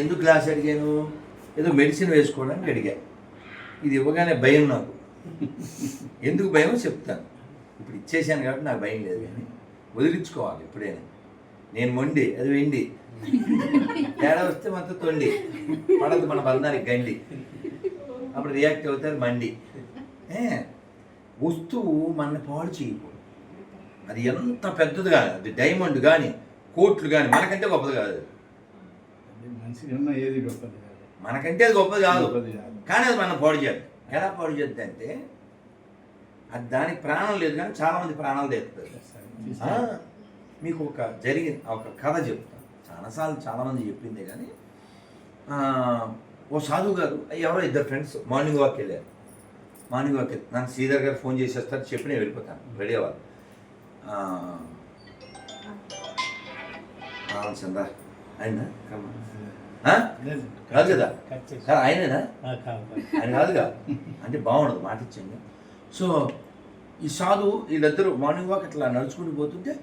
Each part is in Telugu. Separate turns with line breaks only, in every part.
ఎందుకు గ్లాస్ అడిగాను? ఏదో మెడిసిన్ వేసుకోవడానికి అడిగా. ఇది ఇవ్వగానే భయం నాకు. ఎందుకు భయం చెప్తాను. ఇప్పుడు ఇచ్చేసాను కాబట్టి నాకు భయం లేదు కానీ వదిలించుకోవాలి ఎప్పుడైనా. నేను మొండి అది వెండి. తేడా వస్తే మనతో తొండి. పడదు మన బంధానికి గండి. అప్పుడు రియాక్ట్ అవుతారు మండి. వస్తువు మన పాడు చేయకూడదు. అది ఎంత పెద్దది కాదు. అది డైమండ్ కానీ కోట్లు కానీ మనకంటే గొప్పది కాదు.
ఏది గొప్పది కాదు.
మనకంటే అది గొప్పది కాదు.
గొప్పది కాదు.
కానీ అది మనం పాడు చేద్దాం. ఎలా పాడు చేద్దాం అంటే అది దానికి ప్రాణం లేదు కానీ చాలా మంది ప్రాణాలు తెస్తుంది మీకు ఒక జరిగిన ఒక కథ చెప్తాను చాలాసార్లు చాలామంది చెప్పిందే కానీ ఓ సాధువు గారు ఎవరో ఇద్దరు ఫ్రెండ్స్ మార్నింగ్ వాక్ వెళ్ళారు. మార్నింగ్ వాక్ నాకు శ్రీధర్ గారు ఫోన్ చేసేస్తారు చెప్పి నేను వెళ్ళిపోతాను రెడీ అవ్వాలి. చంద్ర
లేదు.
కాదు కదా? ఆయనేనా. ఆయన కాదుగా? అంటే బాగుండదు మాట ఇచ్చాను సో ఈ సాధువు వీళ్ళిద్దరూ మార్నింగ్ వాక్ అట్లా నడుచుకుంటూ పోతుంటే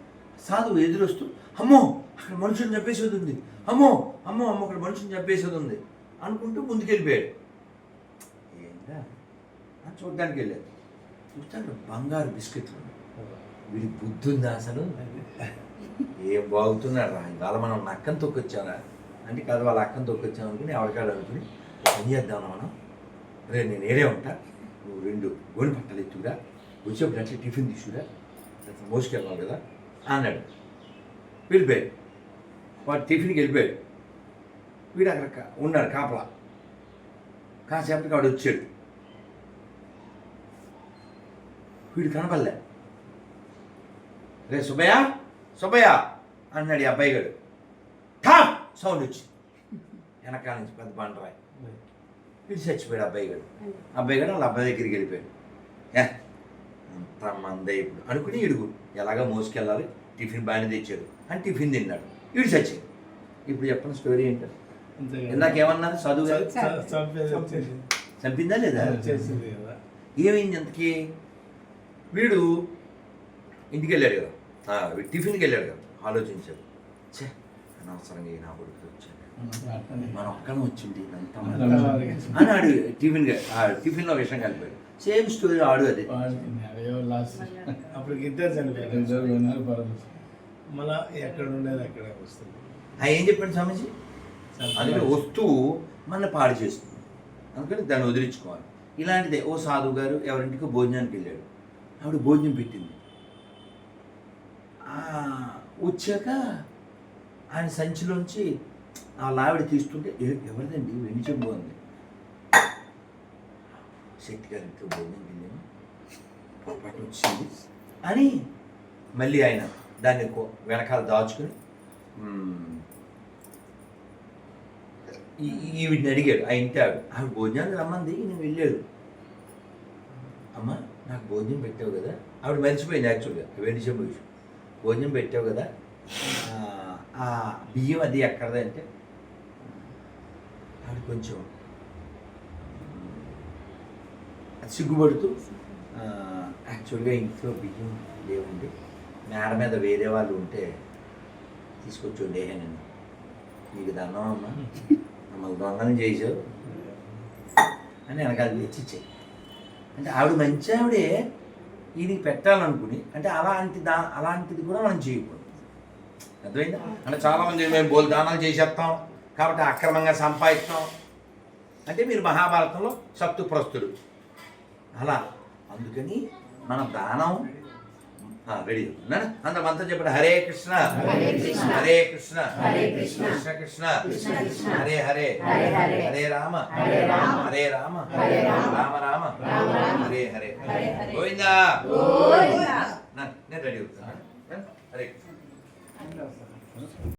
సాధువు ఎదురొస్తూ అమ్మో అక్కడ మనుషుని చంపేసేది ఉంది. అమ్మో అమ్మో అమ్మో అక్కడ మనుషుని చంపేసేది ఉంది. అనుకుంటూ ముందుకెళ్ళిపోయాడు. ఏంటా చూడడానికి వెళ్ళాడు. చూస్తే అక్కడ బంగారు బిస్కెట్లు. వీడి బుద్ధి ఉందా అసలు? ఏం బాగుతున్నాడు రా? ఇవాళ మనం అక్కని తొక్కొచ్చారా? అంటే కాదు వాళ్ళ అక్కని తొక్కొచ్చాం అనుకుని ఎవరికాడు అనుకుని పని చేద్దాం మనం? రే నేను ఏడే ఉంటా. నువ్వు రెండు గోని పట్టలు ఎత్తురా వచ్చేప్పుడు అట్లా టిఫిన్ తీసుకురా. అట్లా మోసుకెళ్ళాం కదా అన్నాడు. వెళ్ళిపోయాడు. వాడు టిఫిన్కి వెళ్ళిపోయాడు. వీడు అక్కడ ఉన్నాడు కాపలా. కాసేపటికి వాడు వచ్చాడు. వీడు కనపడలే. రే సుబ్బయ్య సుబ్బయ్య. అన్నాడు ఈ అబ్బాయి గారు. ఠాప్ సౌండ్ వచ్చింది. వెనకాల నుంచి పెద్ద బండరాయి. వీడు చచ్చిపోయాడు అబ్బాయి గారు. అబ్బాయి గారు వాళ్ళ అబ్బాయి దగ్గరికి వెళ్ళిపోయాడు. ఏ అంత మందే ఇప్పుడు. అనుకుని ఇడుగు ఎలాగ మోసుకెళ్ళాలి. టిఫిన్ బాగానే తెచ్చాడు. అని టిఫిన్ తిన్నాడు. వీడు చచ్చాడు. ఇప్పుడు చెప్పండి స్టోరీ ఏంటో?
అంతే కదా.
ఇందాక ఏమన్నారు? చదువు
చంపేది
లేదా? ఏమైంది అంతకి వీడు ఇంటికి వెళ్ళాడు కదా. టిఫిన్కి వెళ్ళాడు కదా. ఆలోచించాడు ఛే అనవసరంగా ఈ నా కొడుకు వచ్చాడు. మన ఒక్కనే వచ్చింది అని ఆడు టిఫిన్ టిఫిన్లో విషయం కలిపాడు. సేమ్ స్టోరీ ఆడు అది.
ఇద్దరు చనిపోయారు. పరదు మళ్ళా ఎక్కడ ఉండేది అక్కడే వస్తుంది.
ఆ ఏం చెప్పాడు సమస్య అందుకని వస్తువు మన పాడు చేస్తుంది. అందుకని దాన్ని వదిలించుకోవాలి. ఇలాంటిదే ఓ సాధువు గారు ఎవరింటికి భోజనానికి వెళ్ళాడు. ఆవిడ భోజనం పెట్టింది. ఆ, వచ్చాక ఆయన సంచిలోంచి ఆ లావిడ తీస్తుంటే ఎవరిదండి? వెండి చెంబు ఉంది శక్తి గారింట్లో భోజనం పొరపాటు వచ్చింది. అని మళ్ళీ ఆయన దాన్ని వెనకాల దాచుకుని ఈ- ఈవిడిని అడిగాడు ఆ ఇంటి ఆవిడ. ఆవిడ భోజనానికి రమ్మంది నేను వెళ్ళాడు. అమ్మ నాకు భోజనం పెట్టావు కదా ఆవిడ మర్చిపోయింది యాక్చువల్గా వెండి చెంబు విషయం. భోజనం పెట్టావు కదా ఆ, బియ్యం అది ఎక్కడది అంటే ఆవిడ కొంచెం అది సిగ్గుపడుతూ యాక్చువల్గా ఇంట్లో బియ్యం లేవుండి. మేడ మీద వేరే వాళ్ళు ఉంటే తీసుకొచ్చి వండేహానండి నీకు దండం అమ్మా. మమ్మల్ని దొంగలు చేసావు అని వెనకాల తెచ్చిచ్చాయి అంటే ఆవిడ మంచి ఆవిడే. ఈయనకి పెట్టాలనుకుని అంటే అలాంటి దా అలాంటిది కూడా మనం చేయకూడదు. అర్థమైందా? అంటే చాలామంది మేము బోల్ దానాలు చేసేస్తాం కాబట్టి అక్రమంగా సంపాదిస్తాం. అంటే మీరు మహాభారతంలో సత్తుప్రస్తుడు అలా అందుకని మన దానం రెడీ అంతా చెప్పండి హరే కృష్ణ.
హరే కృష్ణ.
కృష్ణ.
కృష్ణ.
హరే హరే.
హరే
రామ.
హరే
రామ రామ
రామ రామ.
హరే హరే
హరే హరే.
గోవిందా
గోవిందా.
నా- నేను రెడీ అవుతాను